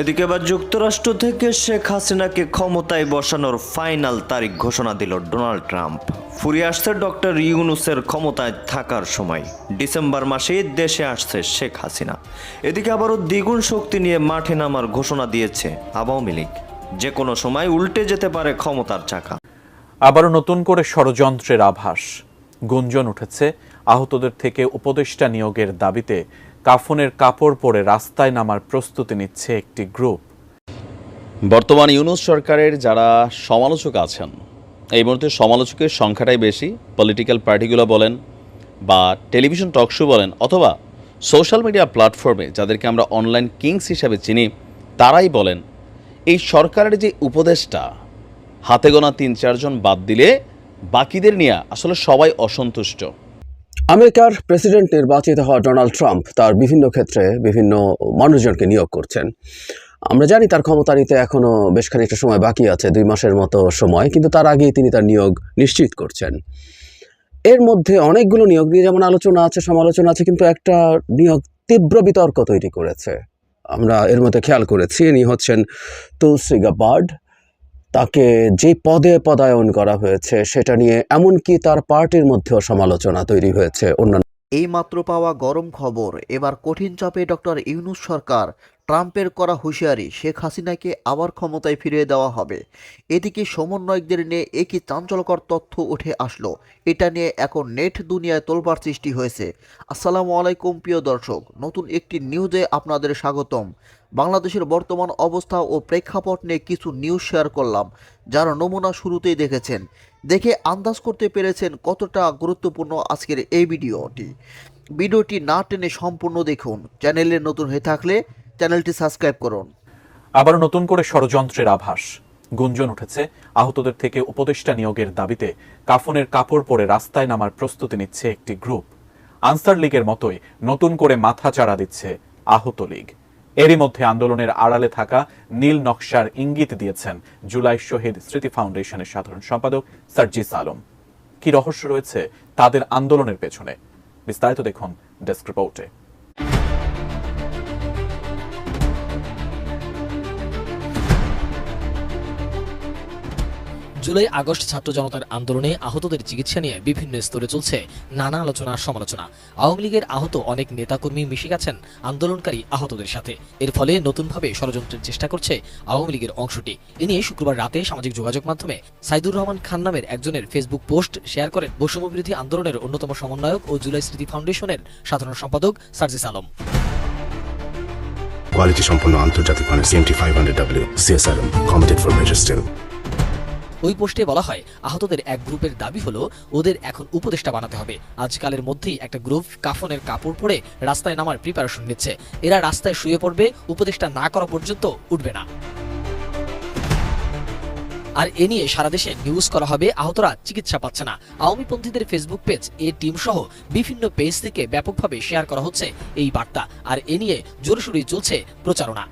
এদিকে এবার যুক্তরাষ্ট্র থেকে শেখ হাসিনাকে ক্ষমতায় বসানোর ফাইনাল তারিখ ঘোষণা দিল ডোনাল্ড ট্রাম্প। ফুরিয়ে আসছে ডক্টর ইউনুসের ক্ষমতায় থাকার সময়। ডিসেম্বর মাসে দেশে আসছে শেখ হাসিনা। এদিকে আবারও দ্বিগুণ শক্তি নিয়ে মাঠে নামার ঘোষণা দিয়েছে আওয়ামী লীগ। যে কোনো সময় উল্টে যেতে পারে ক্ষমতার চাকা। আবারও নতুন করে ষড়যন্ত্রের আভাস। গুঞ্জন উঠেছে আহতদের থেকে উপদেষ্টা নিয়োগের দাবিতে কাফনের কাপড় পরে রাস্তায় নামার প্রস্তুতি নিচ্ছে একটি গ্রুপ। বর্তমান ইউনুস সরকারের যারা সমালোচক আছেন, এই মুহূর্তে সমালোচকের সংখ্যাটাই বেশি। পলিটিক্যাল পার্টিগুলো বলেন বা টেলিভিশন টক শো বলেন অথবা সোশ্যাল মিডিয়া প্ল্যাটফর্মে যাদেরকে আমরা অনলাইন কিংস হিসাবে চিনি, তারাই বলেন, এই সরকারের যে উপদেশটা হাতে গোনা তিন চারজন বাদ দিলে বাকিদের নিয়ে আসলে সবাই অসন্তুষ্ট। আমেরিকার প্রেসিডেন্ট নির্বাচিত হওয়া ডোনাল্ড ট্রাম্প তার বিভিন্ন ক্ষেত্রে বিভিন্ন মানুষজনকে নিয়োগ করছেন। আমরা জানি তার ক্ষমতা নিতে এখনও বেশ খানিকটা সময় বাকি আছে, দুই মাসের মতো সময়, কিন্তু তার আগেই তিনি তার নিয়োগ নিশ্চিত করছেন। এর মধ্যে অনেকগুলো নিয়োগ নিয়ে যেমন আলোচনা আছে, সমালোচনা আছে, কিন্তু একটা নিয়োগ তীব্র বিতর্ক তৈরি করেছে। আমরা এর মধ্যে খেয়াল করেছি, ইনি হচ্ছেন তুলসি গাবার্ড তাকে যে পদে পদায়ন করা হয়েছে, সেটা নিয়ে এমনকি তার পার্টির মধ্যেও সমালোচনা তৈরি হয়েছে। অন্যান্য এই মাত্র পাওয়া গরম খবর। এবার কঠিন চাপে ডক্টর ইউনুস সরকার ট্রাম্পের করা হুঁশিয়ারি শেখ হাসিনাকে আবার ক্ষমতায় ফিরিয়ে দেওয়া হবে। এদিকে সমন্বয়কদের নিয়ে একই চাঞ্চলকর তথ্য উঠে আসলো। এটা নিয়ে এখন নেট দুনিয়ায় তোলবার সৃষ্টি হয়েছে। আসসালামু আলাইকুম, প্রিয় দর্শক। নতুন একটি নিউজে আপনাদের স্বাগতম। বাংলাদেশের বর্তমান অবস্থা ও প্রেক্ষাপট নিয়ে কিছু নিউজ শেয়ার করলাম, যার নমুনা শুরুতেই দেখেছেন। দেখে আন্দাজ করতে পেরেছেন কতটা গুরুত্বপূর্ণ আজকের এই ভিডিওটি। ভিডিওটি না টেনে সম্পূর্ণ দেখুন। চ্যানেলে নতুন হয়ে থাকলে চ্যানেলটি সাবস্ক্রাইব করুন। আবার নতুন করে ষড়যন্ত্রের আভাস। গুঞ্জন উঠেছে আহতদের থেকে উপদেষ্টা নিয়োগের দাবিতে কাফনের কাপড় পরে রাস্তায় নামার প্রস্তুতি নিচ্ছে একটি গ্রুপ। আনসার লীগের মতোই নতুন করে মাথা চাড়া দিচ্ছে আহত লীগ। এরই মধ্যে আন্দোলনের আড়ালে থাকা নীল নকশার ইঙ্গিত দিয়েছেন জুলাই শহীদ স্মৃতি ফাউন্ডেশনের সাধারণ সম্পাদক সার্জিস আলম। কি রহস্য রয়েছে তাদের আন্দোলনের পেছনে? বিস্তারিত দেখুন ডেস্ক রিপোর্টে। জুলাই আগস্ট ছাত্র জনতার আন্দোলনে আহতদের চিকিৎসা নিয়ে বিভিন্ন স্তরে চলছে নানা আলোচনা, সমালোচনা। আওয়ামী লীগের আহত অনেক নেতাকর্মী মিশে গেছেন আন্দোলনকারী আহতদের সাথে। এর ফলে নতুনভাবে ষড়যন্ত্রের চেষ্টা করছে আওয়ামী লীগের অংশটি। এ নিয়ে শুক্রবার রাতে সামাজিক যোগাযোগ মাধ্যমে সাইদুর রহমান খান নামের একজনের ফেসবুক পোস্ট শেয়ার করেন বৈষম্যবিরোধী আন্দোলনের অন্যতম সমন্বয়ক ও জুলাই স্মৃতি ফাউন্ডেশনের সাধারণ সম্পাদক সার্জিস আলম। কোয়ালিটি সম্পন্ন আন্তর্জাতিক মানের CMT five hundred W CSRM committed for major ওই পোস্টে বলা হয়, আহতদের এক গ্রুপের দাবি হলো, ওদের এখন উপদেষ্টা বানাতে হবে। আজকালের মধ্যেই একটা গ্রুপ কাফনের কাপড় পরে রাস্তায় নামার প্রিপারেশন নিচ্ছে। এরা রাস্তায় শুয়ে পড়বে, উপদেষ্টা না করা পর্যন্ত উঠবে না। আর এ নিয়ে সারা দেশে নিউজ করা হবে, আহতরা চিকিৎসা পাচ্ছে না। আওয়ামী পন্থীদের ফেসবুক পেজ এ টিম সহ বিভিন্ন পেজ থেকে ব্যাপকভাবে শেয়ার করা হচ্ছে এই বার্তা। আর এ নিয়ে জোরসুরি চলছে প্রচারণা।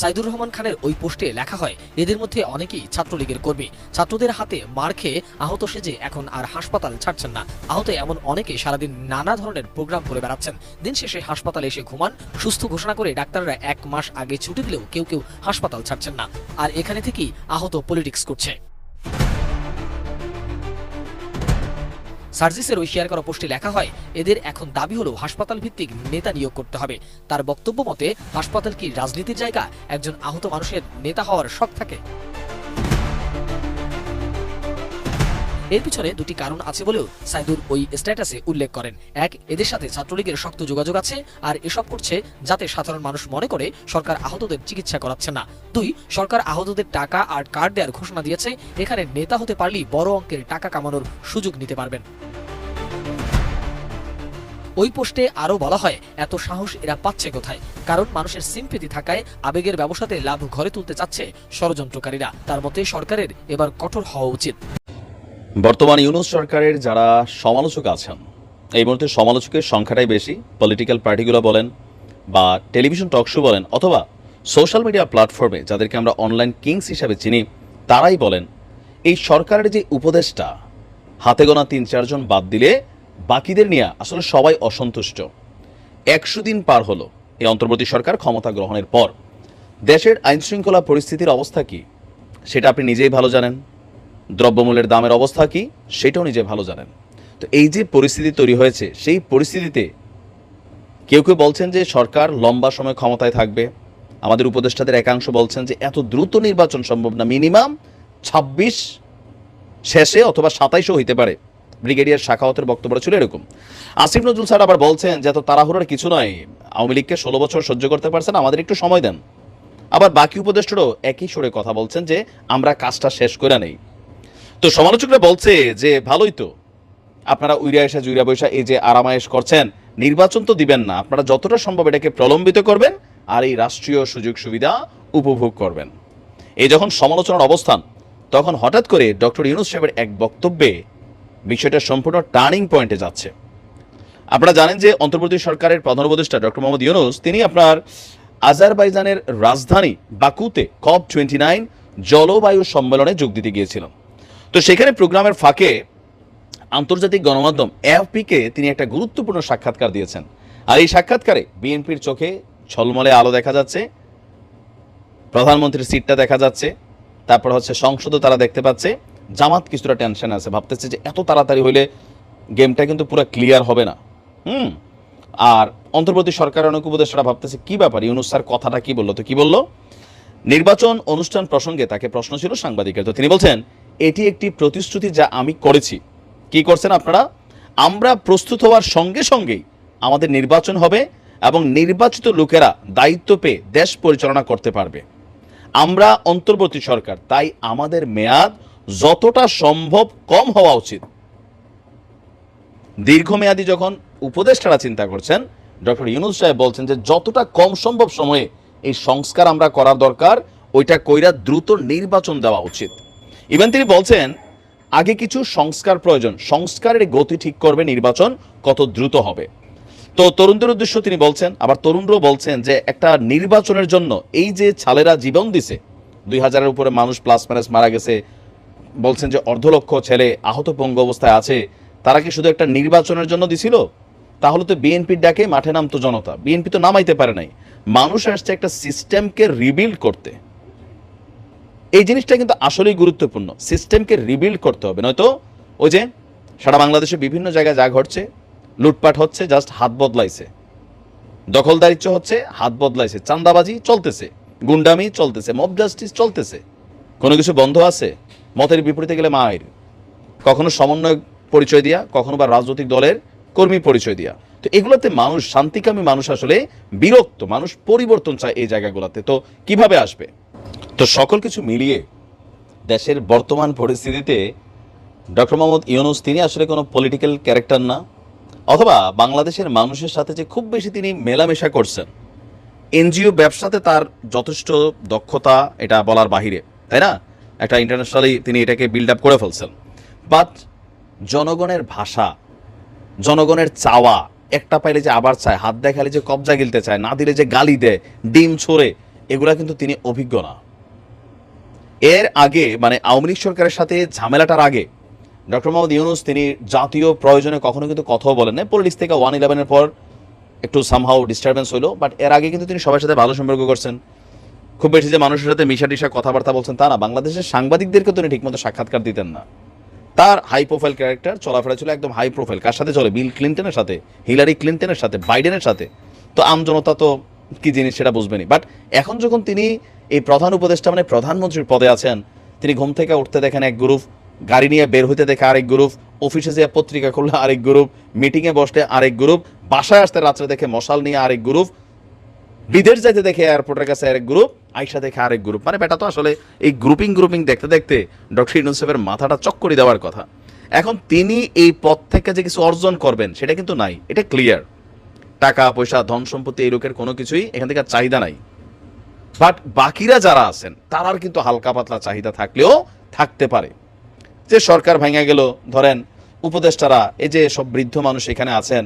সাইদুর রহমান খানের ওই পোস্টে লেখা হয়, এদের মধ্যে অনেকেই ছাত্রলীগের কর্মী। ছাত্রদের হাতে মার খেয়ে আহত সেজে এখন আর হাসপাতাল ছাড়ছেন না। আহত এমন অনেকে সারাদিন নানা ধরনের প্রোগ্রাম করে বেড়াচ্ছেন। দিন শেষে হাসপাতালে এসে ঘুমান। সুস্থ ঘোষণা করে ডাক্তাররা এক মাস আগে ছুটি দিলেও কেউ কেউ হাসপাতাল ছাড়ছেন না। আর এখানে থেকেই আহত পলিটিক্স করছে। সার্জিসের ওই শেয়ার করা পোস্টে লেখা হয়, এদের এখন দাবি হলো হাসপাতাল ভিত্তিক নেতা নিয়োগ করতে হবে। তার বক্তব্য মতে, হাসপাতাল কি রাজনীতির জায়গা? একজন আহত মানুষের নেতা হওয়ার শখ থাকে। এর পিছনে দুটি কারণ আছে বলেও সাইদুর ওই স্ট্যাটাসে উল্লেখ করেন। এক, এদের সাথে ছাত্রলীগের শক্ত যোগাযোগ আছে, আর এসব করছে যাতে সাধারণ মানুষ মনে করে সরকার আহতদের চিকিৎসা করাচ্ছে না। দুই, সরকার আহতদের টাকা আর কার্ড দেওয়ার ঘোষণা দিয়েছে, এখানে নেতা হতে পারলেই বড় অঙ্কের টাকা কামানোর সুযোগ নিতে পারবেন। ওই পোস্টে আরও বলা হয়, এত সাহস এরা পাচ্ছে কোথায়? কারণ মানুষের সিম্পিতি থাকায় আবেগের ব্যবসাতে লাভ ঘরে তুলতে চাচ্ছে ষড়যন্ত্রকারীরা। তার মতে সরকারের এবার কঠোর হওয়া উচিত। বর্তমান ইউনুস সরকারের যারা সমালোচক আছেন, এই মুহূর্তে সমালোচকের সংখ্যাটাই বেশি। পলিটিক্যাল পার্টিগুলো বলেন বা টেলিভিশন টক শো বলেন অথবা সোশ্যাল মিডিয়া প্ল্যাটফর্মে যাদেরকে আমরা অনলাইন কিংস হিসাবে চিনি, তারাই বলেন, এই সরকারের যে উপদেশটা হাতে গোনা তিন চারজন বাদ দিলে বাকিদের নিয়ে আসলে সবাই অসন্তুষ্ট। একশো দিন পার হলো এই অন্তর্বর্তী সরকার ক্ষমতা গ্রহণের পর। দেশের আইনশৃঙ্খলা পরিস্থিতির অবস্থা কি, সেটা আপনি নিজেই ভালো জানেন। দ্রব্যমূল্যের দামের অবস্থা কি? সেটাও নিজে ভালো জানেন। তো এই যে পরিস্থিতি তৈরি হয়েছে, সেই পরিস্থিতিতে কেউ কেউ বলছেন যে সরকার লম্বা সময় ক্ষমতায় থাকবে। আমাদের উপদেষ্টাদের একাংশ বলছেন যে এত দ্রুত নির্বাচন সম্ভব না, মিনিমাম ছাব্বিশ শেষে অথবা সাতাইশও হইতে পারে। ব্রিগেডিয়ার শাখাওয়াতের বক্তব্য ছিল এরকম। আসিফ নজরুল স্যার আবার বলছেন যে এত তাড়াহুড়ার কিছু নয়, আওয়ামী লীগকে ষোলো বছর সহ্য করতে পারছেন, আমাদের একটু সময় দেন। আবার বাকি উপদেষ্টারও একই সুরে কথা বলছেন যে আমরা কাজটা শেষ করে নেই। তো সমালোচকরা বলছে যে ভালোই তো। আপনারা উইরা এসে জুইরা বৈশা এই যে আরামায়েশ করছেন, নির্বাচন তো দিবেন না। আপনারা যতটা সম্ভব এটাকে প্রলম্বিত করবেন আর এই রাষ্ট্রীয় সুযোগ সুবিধা উপভোগ করবেন। এই যখন সমালোচনার অবস্থান, তখন হঠাৎ করে ডক্টর ইউনুস সাহেবের এক বক্তব্যে বিষয়টা সম্পূর্ণ টার্নিং পয়েন্টে যাচ্ছে। আপনারা জানেন যে অন্তর্বর্তী সরকারের প্রধান উপদেষ্টা ডক্টর মোহাম্মদ ইউনুস, তিনি আপনার আজারবাইজানের রাজধানী বাকুতে কপ টোয়েন্টি নাইন জলবায়ু সম্মেলনে যোগ দিতে গিয়েছিলেন। তো সেখানে প্রোগ্রামের ফাঁকে আন্তর্জাতিক গণমাধ্যম এফপিকে তিনি একটা গুরুত্বপূর্ণ সাক্ষাৎকার দিয়েছেন। আর এই সাক্ষাৎকারে বিএনপির চোখে ঝলমলে আলো দেখা যাচ্ছে, প্রধানমন্ত্রীর সিটটা দেখা যাচ্ছে, তারপর হচ্ছে সংসদও তারা দেখতে পাচ্ছে। জামাত কিছুটা টেনশন আছে, ভাবতেছে যে এত তাড়াতাড়ি হইলে গেমটা কিন্তু পুরো ক্লিয়ার হবে না। হুম? আর অন্তর্বর্তী সরকারের অনেক উপদেষ্টারা ভাবতেছে, কি ব্যাপার? ইউনুস স্যার কথাটা কি বলল? তো কি বলল? নির্বাচন অনুষ্ঠান প্রসঙ্গে তাকে প্রশ্ন ছিল সাংবাদিকের। তো তিনি বলছেন এটি একটি প্রতিশ্রুতি যা আমি করেছি। কি করছেন আপনারা? আমরা প্রস্তুত হওয়ার সঙ্গে সঙ্গেই আমাদের নির্বাচন হবে এবং নির্বাচিত লোকেরা দায়িত্ব পেয়ে দেশ পরিচালনা করতে পারবে। আমরা অন্তর্বর্তী সরকার, তাই আমাদের মেয়াদ যতটা সম্ভব কম হওয়া উচিত। দীর্ঘমেয়াদী যখন উপদেষ্টারা চিন্তা করছেন, ডক্টর ইউনুস সাহেব বলছেন যে যতটা কম সম্ভব সময়ে এই সংস্কার আমরা করা দরকার, ওইটা কইরা দ্রুত নির্বাচন দেওয়া উচিত। ইভেন তিনি বলছেন, আগে কিছু সংস্কার প্রয়োজন। সংস্কারের গতি ঠিক করবে নির্বাচন কত দ্রুত হবে। তো তরুণদের উদ্দেশ্য তিনি বলছেন, আবার তরুণরাও বলছেন যে একটা নির্বাচনের জন্য এই যে ছালেরা জীবন দিছে, দুই হাজারের উপরে মানুষ প্লাস মাইনাস মারা গেছে, বলছেন যে অর্ধ লক্ষ ছেলে আহত পঙ্গু অবস্থায় আছে, তারা কি শুধু একটা নির্বাচনের জন্য দিছিল? তাহলে তো বিএনপির ডাকে মাঠে নামতো জনতা। বিএনপি তো নামাইতে পারে নাই। মানুষ আসছে একটা সিস্টেমকে রিবিল্ড করতে। এই জিনিসটা কিন্তু আসলেই গুরুত্বপূর্ণ। সিস্টেমকে রিবিল্ড করতে হবে, নয়তো ওই যে সারা বাংলাদেশে বিভিন্ন জায়গায় যা ঘটছে, লুটপাট হচ্ছে জাস্ট হাত বদলাইছে। দখলদারিত্ব হচ্ছে, হাত বদলাইছে। চান্দাবাজি চলতেছে, গুন্ডামি চলতেছে মব জাস্টিস চলতেছে। কোনো কিছু বন্ধ আছে? মতের বিপরীতে গেলে মায়ের। কখনো সমন্বয় পরিচয় দিয়া, কখনো বা রাজনৈতিক দলের কর্মী পরিচয় দিয়া। তো এগুলোতে মানুষ, শান্তিকামী মানুষ আসলে বিরক্ত, মানুষ পরিবর্তন চায় এই জায়গাগুলোতে। তো কীভাবে আসবে? তো সকল কিছু মিলিয়ে দেশের বর্তমান পরিস্থিতিতে ডক্টর মোহাম্মদ ইউনুস, তিনি আসলে কোনো পলিটিক্যাল ক্যারেক্টার না, অথবা বাংলাদেশের মানুষের সাথে যে খুব বেশি তিনি মেলামেশা করছেন, এনজিও ব্যবসাতে তার যথেষ্ট দক্ষতা এটা বলার বাহিরে, তাই না? একটা ইন্টারন্যাশনালি তিনি এটাকে বিল্ড আপ করে ফেলছেন। বাট জনগণের ভাষা, জনগণের চাওয়া, একটা পাইলে যে আবার চায়, হাত দেখালে যে কবজা গিলতে চায়, না দিলে যে গালি দেয়, ডিম ছোড়ে, এগুলা কিন্তু তিনি অভিজ্ঞ না। এর আগে মানে আওয়ামী লীগ সরকারের সাথে ঝামেলাটার আগে, ডক্টর মোহাম্মদ ইউনুস তিনি জাতীয় প্রয়োজনে কখনো কিন্তু কথাও বলেন না পলিটিক্স থেকে ওয়ান ইলেভেনের পর একটু সামহাও ডিস্টারবেন্স হলো বাট এর আগে কিন্তু তিনি সবার সাথে ভালো সম্পর্ক করছেন। খুব বেশি যে মানুষের সাথে মিশা টিশা কথাবার্তা বলছেন তা না, বাংলাদেশের সাংবাদিকদেরকে তিনি ঠিকমতো সাক্ষাৎকার দিতেন না। তার হাই প্রোফাইল ক্যারেক্টার চলাফেরা ছিল একদম হাই প্রোফাইল কার সাথে চলে? বিল ক্লিন্টনের সাথে হিলারি ক্লিন্টনের সাথে বাইডেনের সাথে। তো আমজনতা তো কি জিনিস সেটা বুঝবেনি বাট এখন যখন তিনি এই প্রধান উপদেষ্টা মানে প্রধানমন্ত্রীর পদে আছেন। তিনি ঘুম থেকে উঠতে দেখেন এক গ্রুপ, গাড়ি নিয়ে বের হইতে দেখে আরেক গ্রুপ, অফিসে যে পত্রিকা খুললে আরেক গ্রুপ, মিটিংয়ে বসলে আরেক গ্রুপ, বাসায় আসতে রাত্রে দেখে মশাল নিয়ে আরেক গ্রুপ, বিদেশ যাইতে দেখে এয়ারপোর্টের কাছে আরেক গ্রুপ, আইসা দেখে আরেক গ্রুপ। মানে বেটা তো আসলে এই গ্রুপিং গ্রুপিং দেখতে দেখতে ডক্টর ইউনুসেফের মাথাটা চক্করি দেওয়ার কথা। এখন তিনি এই পথ থেকে যে কিছু অর্জন করবেন, সেটা কিন্তু নাই, এটা ক্লিয়ার টাকা, পয়সা ধন সম্পত্তি এই লোকের কোনো কিছুই এখান থেকে চাহিদা নাই। বাট বাকিরা যারা আছেন, তারার কিন্তু হালকা পাতলা চাহিদা থাকলেও থাকতে পারে। যে সরকার ভেঙে গেল, ধরেন উপদেষ্টারা, এই যে সব বৃদ্ধ মানুষ এখানে আছেন,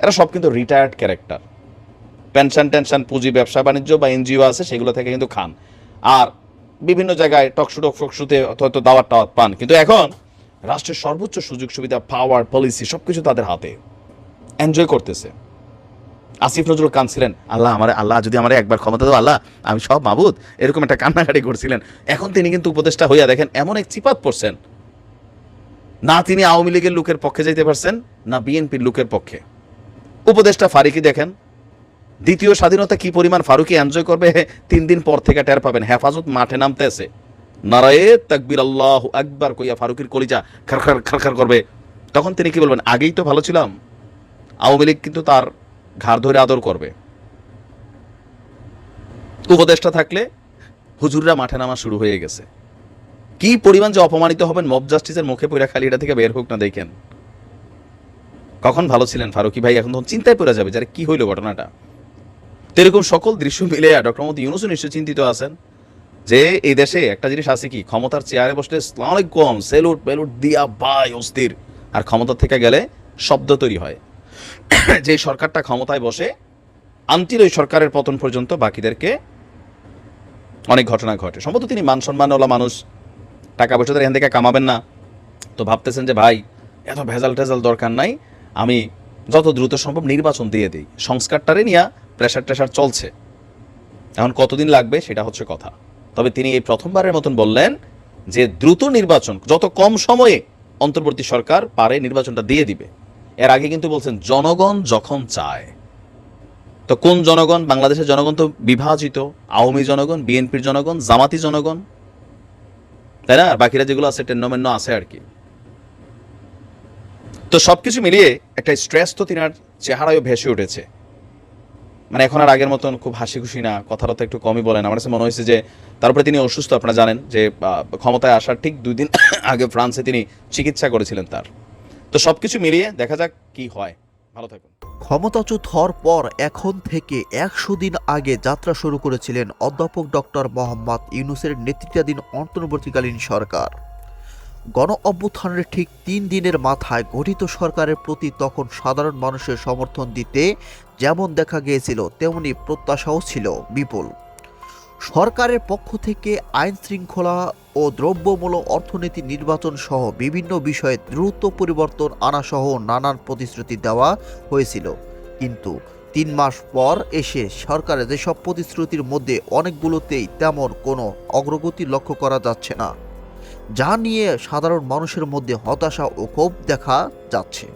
এরা সব কিন্তু রিটায়ার্ড ক্যারেক্টার পেনশন টেনশন পুঁজি, ব্যবসা, বাণিজ্য বা এনজিও আছে, সেগুলো থেকে কিন্তু খান। আর বিভিন্ন জায়গায় টকশু টক ফকশুতে হয়তো দাওয়াত টাওয়াত পান। কিন্তু এখন রাষ্ট্রের সর্বোচ্চ সুযোগ সুবিধা পাওয়ার পলিসি সব কিছু তাদের হাতে। এনজয় করতেছে। আসিফ নজরুল কাঁদছিলেন, আল্লাহ, আমার, আল্লাহ, যদি আমার একবার ক্ষমতা দেবো আল্লাহ, আমি সব মাবুদ। এরকম একটা কান্নাকাটি করছিলেন। এখন তিনি কিন্তু উপদেষ্টা হইয়া দেখেন, এমন এক চিপাত পড়ছেন। না তিনি আওয়ামী লীগের লোকের পক্ষে যাইতে পারছেন, না বিএনপির লোকের পক্ষে। উপদেষ্টা ফারুকি দেখেন, দ্বিতীয় স্বাধীনতা কি পরিমাণ ফারুকি এনজয় করবে তিন দিন পর থেকে টের পাবেন, হেফাজত মাঠে নামতে আছে নারায়ে তাকবির আল্লাহ একবার কইয়া ফারুকির কলিজা খারখার খারখার করবে। তখন তিনি কি বলবেন, আগেই তো ভালো ছিলাম। আওয়ামী লীগ কিন্তু তার ঘাড় ধরে আদর করবে। উপদেষ্টা থাকলে হুজুররা মাঠে নামা শুরু হয়ে গেছে। কি পরিমাণ যে অপমানিত হবেন মব জাস্টিসের মুখে পড়া খালি এটা থেকে বের হোক না দেখেন। কখন ভালো ছিলেন ফারুকি ভাই? এখন তখন চিন্তায় পড়ে যাবে যারা কি হইল ঘটনাটা? এরকম সকল দৃশ্য মিলে ডক্টর মোদী ইউনুসও নিশ্চয় চিন্তিত আছেন যে এই দেশে একটা জিনিস আছে কি? ক্ষমতার চেয়ারে বসলে আলাইকুম, সেলুট, বেলুট দিয়া বাই অস্থির। আর ক্ষমতা থেকে গেলে শব্দ তৈরি হয়। যে সরকারটা ক্ষমতায় বসে আনটিল ওই সরকারের পতন পর্যন্ত বাকিদেরকে অনেক ঘটনা ঘটে। সম্ভবত তিনি মান সম্মানওয়ালা মানুষ, টাকা পয়সা তার এখান থেকে কামাবেন না। তো ভাবতেছেন যে, ভাই, এত ভেজাল টেজাল দরকার নাই। আমি যত দ্রুত সম্ভব নির্বাচন দিয়ে দিই। সংস্কারটারে নিয়ে প্রেশার টেশার চলছে। এখন কতদিন লাগবে সেটা হচ্ছে কথা। তবে তিনি এই প্রথমবারের মতন বললেন যে, দ্রুত নির্বাচন, যত কম সময়ে অন্তর্বর্তী সরকার পারে, নির্বাচনটা দিয়ে দিবে। এর আগে কিন্তু বলছেন, জনগণ যখন চায়। তো কোন জনগণ? বাংলাদেশের জনগণ তো বিভাজিত, আওয়ামী জনগণ, বিএনপির জনগণ, জামাতি জনগণ। তাই না? বাকিরা যেগুলো আছে টেন্নমেন্ন আছে আর কি। তো সবকিছু মিলিয়ে একটা স্ট্রেস তো তিনার চেহারায়ও ভেসে উঠেছে। মানে এখন আর আগের মতন খুব হাসি খুশি না কথাবার্তা একটু কমই বলেন। আমার কাছে মনে হয়েছে যে, তারপরে তিনি অসুস্থ, আপনারা জানেন যে ক্ষমতায় আসার ঠিক দুই দিন আগে ফ্রান্সে তিনি চিকিৎসা করেছিলেন তার। তো সবকিছু মিলিয়ে দেখা যাক কি হয়। ভালো থাকুন। ক্ষমতাচ্যুত হওয়ার পর এখন থেকে একশো দিন আগে যাত্রা শুরু করেছিলেন অধ্যাপক ডক্টর মোহাম্মদ ইউনুসের নেতৃত্বাধীন অন্তর্বর্তীকালীন সরকার। গণ অভ্যুত্থানের ঠিক তিন দিনের মাথায় গঠিত সরকারের প্রতি তখন সাধারণ মানুষের সমর্থন দিতে যেমন দেখা গিয়েছিল, তেমনি প্রত্যাশাও ছিল বিপুল। সরকারের পক্ষ থেকে আইন শৃঙ্খলা ও দ্রব্যমূল্য অর্থনীতি নির্বাচন সহ বিভিন্ন বিষয়ে দ্রুত পরিবর্তন আনা সহ নানান প্রতিশ্রুতি দেওয়া হয়েছিল। কিন্তু তিন মাস পর এসে সরকারের যেসব প্রতিশ্রুতির মধ্যে অনেকগুলোতেই তেমন কোনো অগ্রগতি লক্ষ্য করা যাচ্ছে না, যা নিয়ে সাধারণ মানুষের মধ্যে হতাশা ও ক্ষোভ দেখা যাচ্ছে।